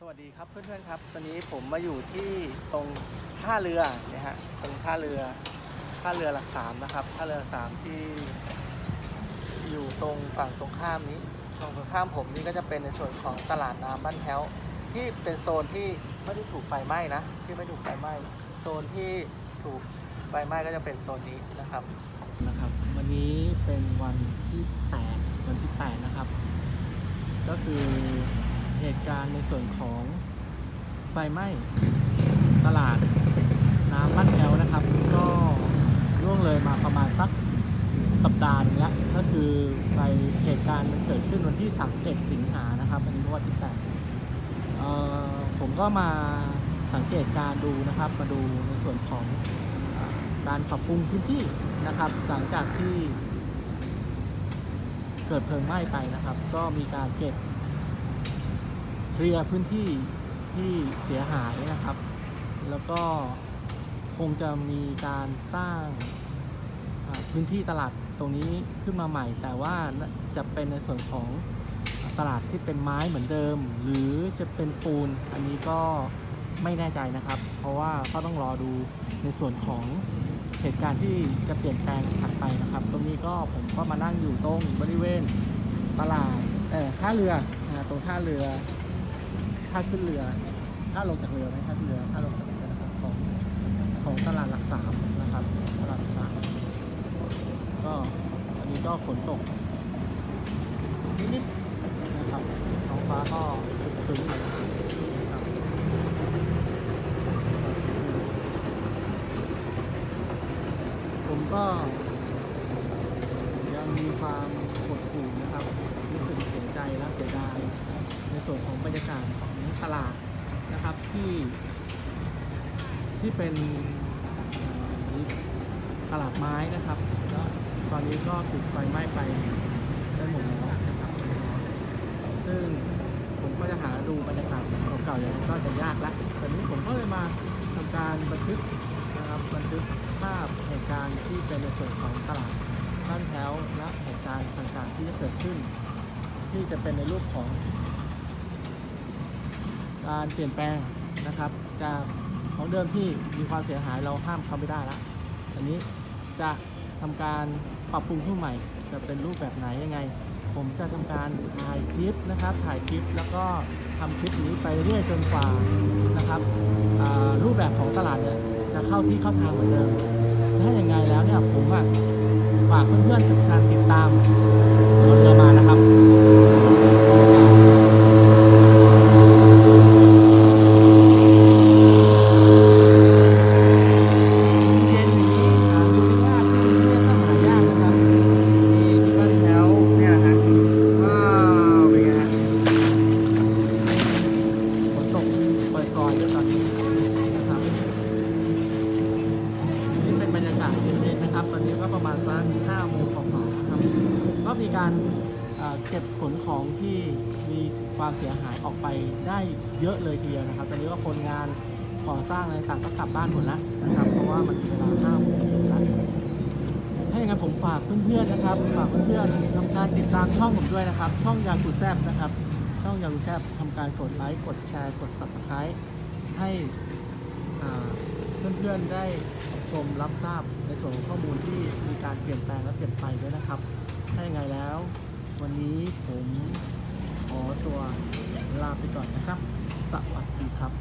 สวัสดีครับเพื่อนๆครับ ตอนนี้ผมมาอยู่ที่ตรงท่าเรือนะฮะตรงท่าเรือท่าเรือหลักสามนะครับท่าเรือสามที่ อยู่ตรงฝั่งตรงข้ามนี้ฝั่งตรงข้ามผมนี่ก็จะเป็นในส่วนของตลาดน้ำบ้านแพ้วที่เป็นโซนที่ไม่ได้ถูกไฟไหม้นะที่ไม่ถูกไฟไหม้โซนที่ถูกไฟไหม้ก็จะเป็นโซนนี้นะครับนะครับ วันนี้เป็นวันที่ 8 วันที่ 8 นะครับ ก็คือ เหตุการณ์ในส่วนของไฟไหม้ตลาดน้ำบ้านแอวนะครับ ก็ล่วงเลยมาประมาณสักสัปดาห์นึงแล้วก็คือไปเหตุการณ์มันเกิดขึ้นวันที่ 31 สิงหานะครับ อันนี้ก็วันที่8เอ่อผมก็มาสังเกตการดูนะครับ มาดูในส่วนของอการปรับปรุงพื้นที่นะครับ หลังจากที่เกิดเพลิงไหม้ไปนะครับ ก็มีการเก็บ เคลียร์พื้นที่ที่เสียหายนะครับ แล้วก็คงจะมีการสร้างพื้นที่ตลาดตรงนี้ขึ้นมาใหม่ แต่ว่าจะเป็นในส่วนของตลาดที่เป็นไม้เหมือนเดิม หรือจะเป็นปูนอันนี้ก็ไม่แน่ใจนะครับ เพราะว่าก็ต้องรอดูในส่วนของเหตุการณ์ที่จะเปลี่ยนแปลงถัดไปนะครับ ตรงนี้ก็ผมก็มานั่งอยู่ตรงบริเวณตลาดเอ่อท่าเรือนะตรงท่าเรือ ท่าขึ้นเรือท่าลงจากเรือไหมท่าขึ้นเรือท่าลงจากเรือนะครับของของตลาดหลักสามนะครับ ตลาดหลักสามก็อันนี้ก็ฝนตกนิดๆนะครับท้องฟ้าก็ครึ้มๆอยู่นะครับผมก็ยังมีความหดหู่นะครับ ใจและเสียดายในส่วนของบรรยากาศของตลาดนะครับที่ที่เป็นตลาดไม้นะครับแล้วตอนนี้ก็ถูกไฟไหม้ไปได้หมดแล้วนะครับ ซึ่งผมก็จะหาดูบรรยากาศเก่าๆอย่างนั้ก็จะยากละตอนนี้ผมก็เลยมาทำการบันทึกนะครับบันทึกภาพเหตุการณ์ที่เป็นในส่วนของตลาดบ้านแถวและเหตุการณ์ต่างๆที่จะเกิดขึ้น ที่จะเป็นในรูปของ การเปลี่ยนแปลงนะครับ จากของเดิมที่มีความเสียหายเราห้ามเขาไม่ได้ละอันนี้จะทำการปรับปรุงขึ้นใหม่ จะเป็นรูปแบบไหนยังไง ผมจะทำการถ่ายคลิปนะครับ ถ่ายคลิปแล้วก็ทำคลิปนี้ไปเรื่อยจนกว่านะครับรูปแบบของตลาดเนี่ยจะเข้าที่เข้าทางเหมือนเดิมถ้าอย่างไงแล้วเนี่ยผมอะ ฝากเพื่อนๆทุการติดตามรถเรือมานะครับ สัก5โมงกว่าๆนะครับก็มีการเก็บขนของที่มีความเสียหายออกไปได้เยอะเลยทีเดียวนะครับ ตอนนี้ก็คนงานก่อสร้างอะไรต่างก็กลับบ้านหมดแล้วนะครับ เพราะว่ามันเวลา5โมงเย็นแล้วถ้าอย่างนั้นผมฝากเพื่อนๆนะครับ ฝากเพื่อนๆทำการติดตามช่องผมด้วยนะครับ ช่องยากุแซบนะครับ ช่องยากุแซบทำการกดไลค์ กดแชร์ กด subscribe ให้เพื่อนๆได้ ชมรับทราบในส่วนของข้อมูลที่มีการเปลี่ยนแปลงและเปลี่ยนไปด้วยนะครับถ้ายังไงแล้ว วันนี้ผมขอตัวลาไปก่อนนะครับ สวัสดีครับ